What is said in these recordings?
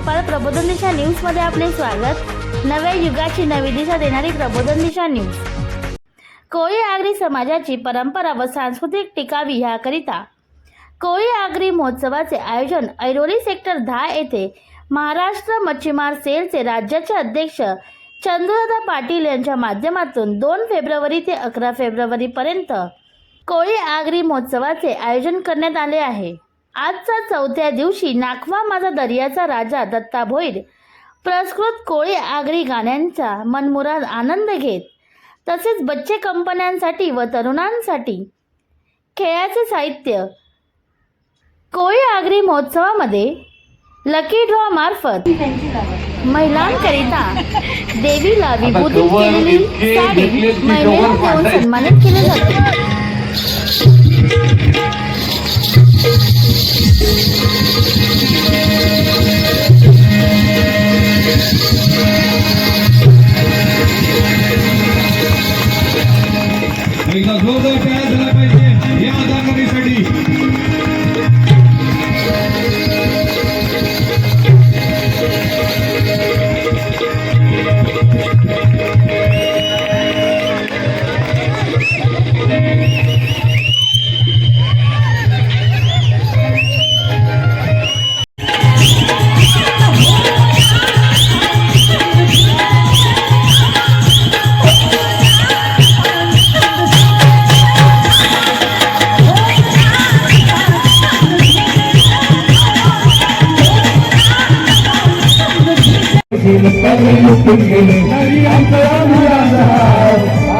जगपाल प्रबोधन दिशा न्यूजमध्ये आपले स्वागत. नव्या युगाची नवी दिशा देणारी प्रबोधन दिशा न्यूज. कोळी आगरी समाजाची परंपरा व सांस्कृतिक टिकावी ह्याकरिता कोळी आगरी महोत्सवाचे आयोजन ऐरोली सेक्टर दहा येथे महाराष्ट्र मच्छीमार सेलचे राज्याचे अध्यक्ष चंद्रदादा पाटील यांच्या माध्यमातून दोन फेब्रुवारी ते अकरा फेब्रुवारीपर्यंत कोळी आगरी महोत्सवाचे आयोजन करण्यात आले आहे. आजचा चौथ्या दिवशी नाखवा माझा दर्याचा राजा दत्ता भोईर प्रस्कृत कोळी आगरी गाण्यांचा मनमुराद आनंद घेत तसेच बच्चे कंपन्यांसाठी व तरुणांसाठी खेळाचे साहित्य कोळी आगरी महोत्सवामध्ये लकी ड्रॉ मार्फत महिलांकरिता देवीला विभूतीत केलेली साडी महिलेला देऊन सन्मानित केले जाते.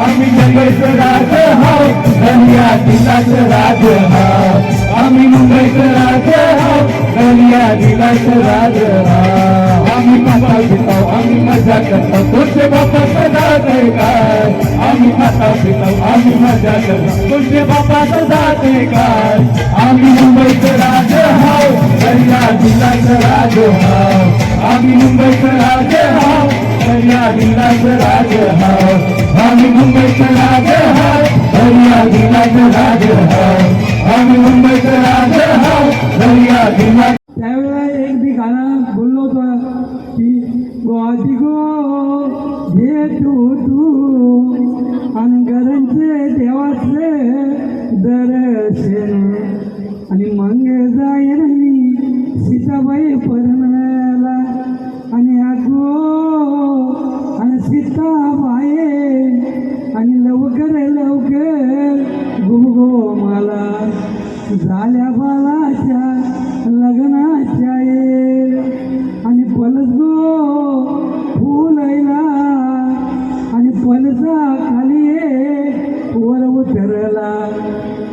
आम्ही मुंबईचं राज हाव दर्या दिलाचं राज हाव आम्ही मुंबईचं राज हाव दिलाचं राज हाव आम्ही खाता पिताव आम्ही मजा करतो तुझे बापा सदा दे काय आम्ही माता पिताव आम्ही मजा करतो तुझे बापा सदा दे काय आम्ही मुंबईचं राज हाव कन्या दिलाचं राज हाव आम्ही मुंबईचं राज हाव कन्या दिलाचं राज हाव आम्ही मुंबईचं राज हाव कन्या दिलाचं राज हाव आम्ही मुंबईचं राज हाव कन्या दिला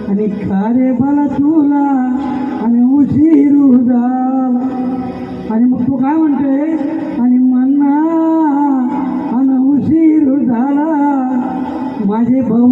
आणि खारे बाला तुला आणि उशीरू झाला आणि मग तू काय म्हणतोय आणि मन्ना आणि उशीर झाला माझे भाऊ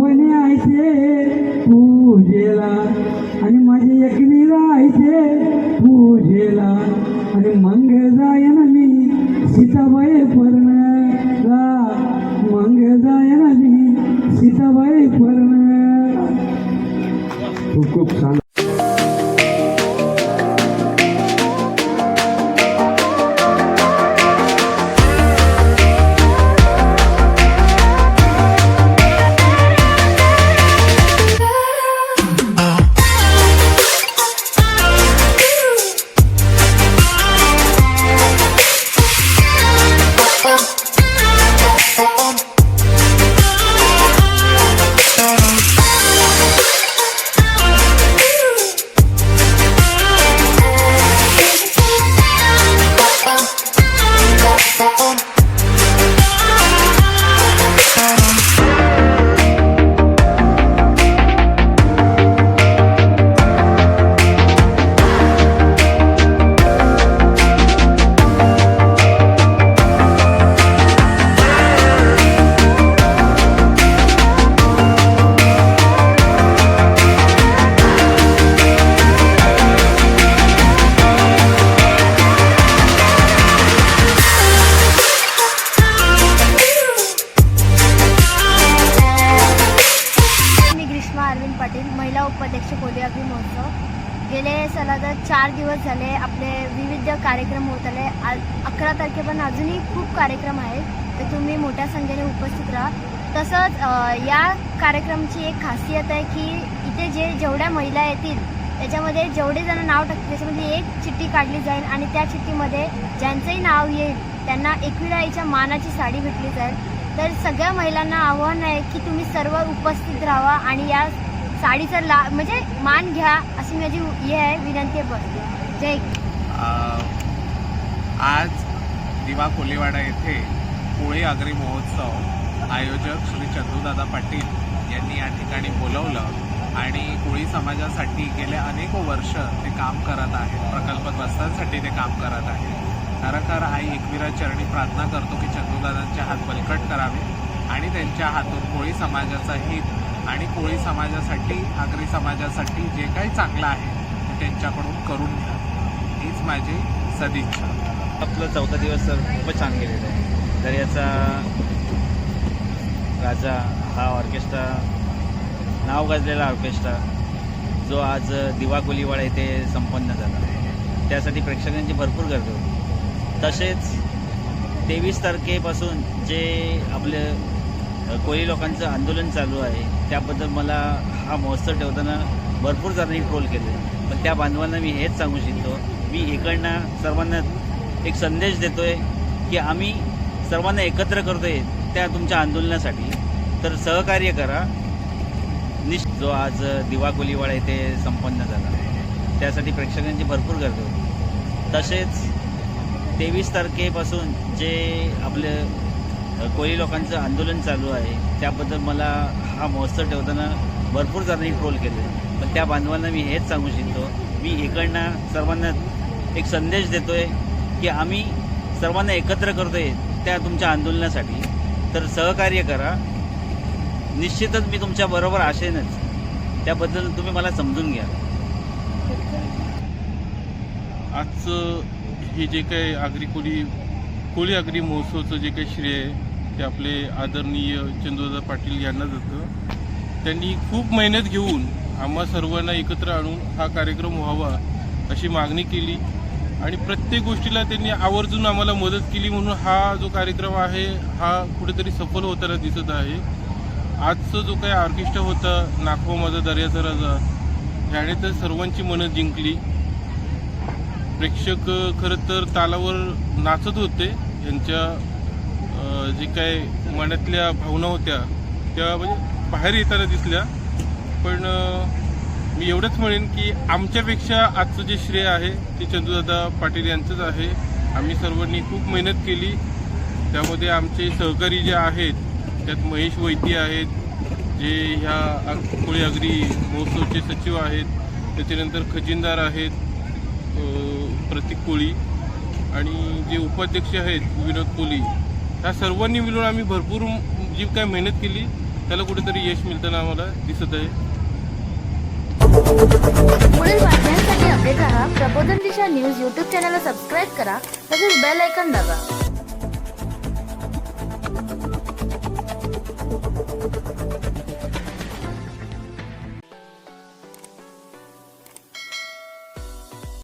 झाला तर चार दिवस झाले आपले विविध कार्यक्रम होत आले. आज अकरा तारखेपर्यंत अजूनही खूप कार्यक्रम आहेत. तर तुम्ही मोठ्या संख्येने उपस्थित राहा. तसंच या कार्यक्रमची एक खासियत आहे की इथे जे जेवढ्या महिला येतील त्याच्यामध्ये जेवढे जण नाव टाकतील त्याच्यामध्ये एक चिठ्ठी काढली जाईल आणि त्या चिठ्ठीमध्ये ज्यांचंही नाव येईल त्यांना एकविराईच्या मानाची साडी भेटली जाईल. तर सगळ्या महिलांना आव्हान आहे की तुम्ही सर्व उपस्थित राहा आणि या साडीचा ला म्हणजे मान घ्या अशी माझी हे आहे विनंती आहे बस. जय आज दिवा कोलीवाडा येथे कोळी आगरी महोत्सव आयोजक श्री चंदूदादा पाटील यांनी या ठिकाणी बोलवलं आणि कोळी समाजासाठी गेल्या अनेक वर्ष ते काम करत आहेत. प्रकल्पग्रस्तांसाठी ते काम करत आहेत. खरोखर आई एकविरा चरणी प्रार्थना करतो की चंदूदादांचे हात बलकट करावे आणि त्यांच्या हातून कोळी समाजाचं हित आणि कोळी समाजासाठी आगरी समाजासाठी जे काही चांगलं आहे ते त्यांच्याकडून करून घ्या. हीच माझी सदिच्छा. आपलं चौथा दिवस तर खूपच छान गेलेलं आहे. तर याचा राजा हा ऑर्केस्ट्रा नाव गाजलेला ऑर्केस्ट्रा जो आज दिवा कोलीवाडा येथे संपन्न झाला. त्यासाठी प्रेक्षकांची भरपूर गर्दी होती. तसेच तेवीस तारखेपासून जे आपले कोळी लोकांचं आंदोलन चालू आहे त्याबद्दल मला हा महोत्सव ठेवताना भरपूर जणांनी ट्रोल केले. पण त्या बांधवांना मी हेच सांगू इच्छितो मी इकडनं सर्वांना एक संदेश देतोय की आम्ही सर्वांना एकत्र करतोय त्या तुमच्या आंदोलनासाठी. तर सहकार्य करा. निश जो आज दिवा कोलीवाडा येथे संपन्न झाला त्यासाठी प्रेक्षकांची भरपूर गर्दी होती. तसेच तेवीस तारखेपासून जे आपले कोळी लोकांचं आंदोलन चालू आहे. त्याबद्दल मला हा महोत्सव ठेवताना भरपूर जणांनी ट्रोल केले. पण त्या बांधवांना मी हेच सांगू इच्छितो. मी इकडनं सर्वांना एक संदेश देतोय की आम्ही सर्वांना एकत्र करतोय त्या तुमच्या आंदोलनासाठी. तर सहकार्य करा. निश्चितच मी तुमच्या बरोबर आशेनच त्याबद्दल तुम्ही मला समजून घ्या. आजचं हे जे काही आगरी कोळी कोळी आगरी महोत्सवचं जे काही श्रेय आहे ते आपले आदरणीय चंद्रदादा पाटील यांना जातं त्यांनी खूप मेहनत घेऊन आम्हा सर्वांना एकत्र आणून हा कार्यक्रम व्हावा अशी मागणी केली. आणि प्रत्येक गोष्टीला त्यांनी आवर्जून आम्हाला मदत केली म्हणून हा जो कार्यक्रम आहे हा कुठेतरी सफल होताना दिसत आहे. आजचं जो काही ऑर्केस्ट्रा होता नाखवा माझा दर्याचा राजा ह्याने तर सर्वांची मनं जिंकली. प्रेक्षक खरं तर तालावर नाचत होते यांच्या जे काय मनातल्या भावना होत्या त्या म्हणजे बाहेर येताना दिसल्या. पण मी एवढंच म्हणेन की आमच्यापेक्षा आजचं जे श्रेय आहे ते चंदूदादा पाटील यांचंच आहे. आम्ही सर्वांनी खूप मेहनत केली. त्यामध्ये आमचे सहकारी जे आहेत त्यात महेश वैती आहेत जे ह्या कोळी अग्री महोत्सवचे सचिव आहेत त्याच्यानंतर खजिनदार आहेत प्रतीक कोळी. आणि जे उपाध्यक्ष आहेत विनोद कोळी त्या सर्वांनी मिळून आम्ही भरपूर जी काय मेहनत केली त्याला कुठेतरी यश मिळताना आम्हाला दिसत आहे. पुढील बातम्यांसाठी अपडेट राहा प्रबोधन दिशा न्यूज यूट्यूब चॅनलला सबस्क्राईब करा तसेच बेल ऐकन दाबा.